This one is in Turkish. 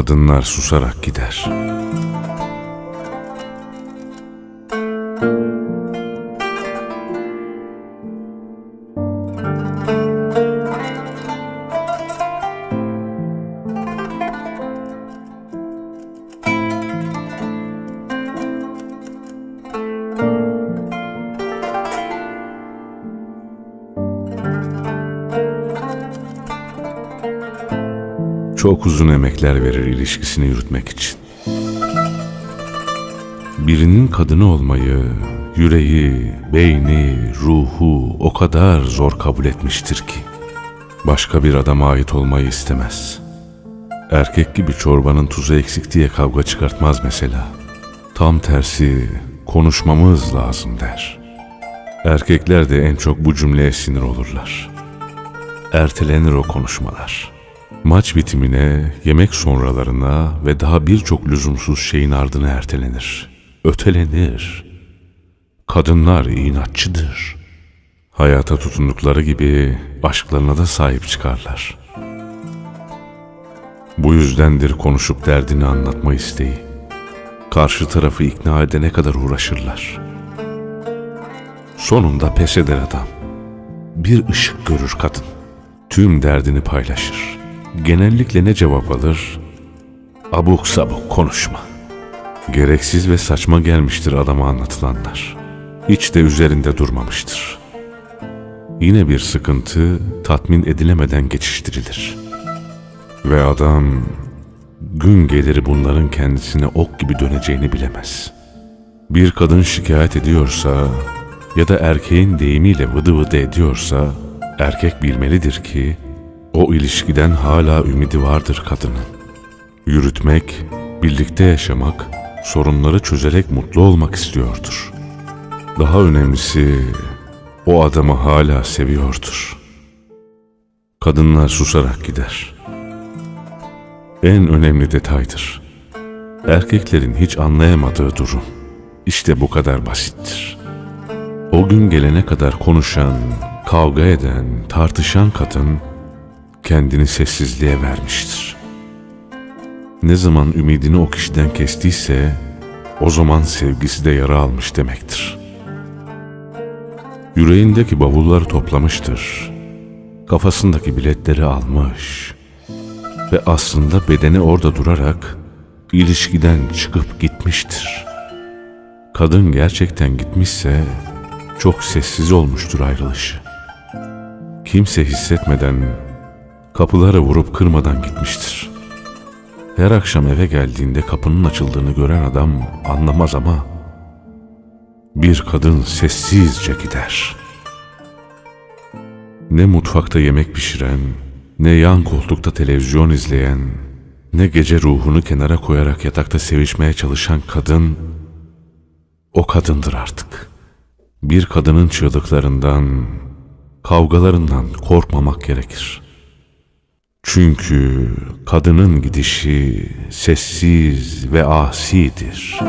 Kadınlar susarak gider. Çok uzun emekler verir ilişkisini yürütmek için. Birinin kadını olmayı yüreği, beyni, ruhu o kadar zor kabul etmiştir ki başka bir adama ait olmayı istemez. Erkek gibi çorbanın tuzu eksik diye kavga çıkartmaz mesela. Tam tersi konuşmamız lazım der. Erkekler de en çok bu cümleye sinir olurlar. Ertelenir o konuşmalar. Maç bitimine, yemek sonralarına ve daha birçok lüzumsuz şeyin ardına ertelenir. Ötelenir. Kadınlar inatçıdır. Hayata tutundukları gibi aşklarına da sahip çıkarlar. Bu yüzdendir konuşup derdini anlatma isteği. Karşı tarafı ikna edene kadar uğraşırlar. Sonunda pes eder adam. Bir ışık görür kadın. Tüm derdini paylaşır. Genellikle ne cevap alır? Abuk sabuk konuşma. Gereksiz ve saçma gelmiştir adama anlatılanlar. Hiç de üzerinde durmamıştır. Yine bir sıkıntı tatmin edilemeden geçiştirilir. Ve adam gün gelir bunların kendisine ok gibi döneceğini bilemez. Bir kadın şikayet ediyorsa ya da erkeğin deyimiyle vıdı vıdı ediyorsa erkek bilmelidir ki o ilişkiden hala ümidi vardır kadının. Yürütmek, birlikte yaşamak, sorunları çözerek mutlu olmak istiyordur. Daha önemlisi o adamı hala seviyordur. Kadınlar susarak gider. En önemli detaydır. Erkeklerin hiç anlayamadığı durum. İşte bu kadar basittir. O gün gelene kadar konuşan, kavga eden, tartışan kadın kendini sessizliğe vermiştir. Ne zaman ümidini o kişiden kestiyse o zaman sevgisi de yara almış demektir. Yüreğindeki bavulları toplamıştır. Kafasındaki biletleri almış ve aslında bedeni orada durarak ilişkiden çıkıp gitmiştir. Kadın gerçekten gitmişse çok sessiz olmuştur ayrılışı. Kimse hissetmeden kapıları vurup kırmadan gitmiştir. Her akşam eve geldiğinde kapının açıldığını gören adam anlamaz ama bir kadın sessizce gider. Ne mutfakta yemek pişiren, ne yan koltukta televizyon izleyen, ne gece ruhunu kenara koyarak yatakta sevişmeye çalışan kadın o kadındır artık. Bir kadının çığlıklarından, kavgalarından korkmamak gerekir. Çünkü kadının gidişi sessiz ve asidir.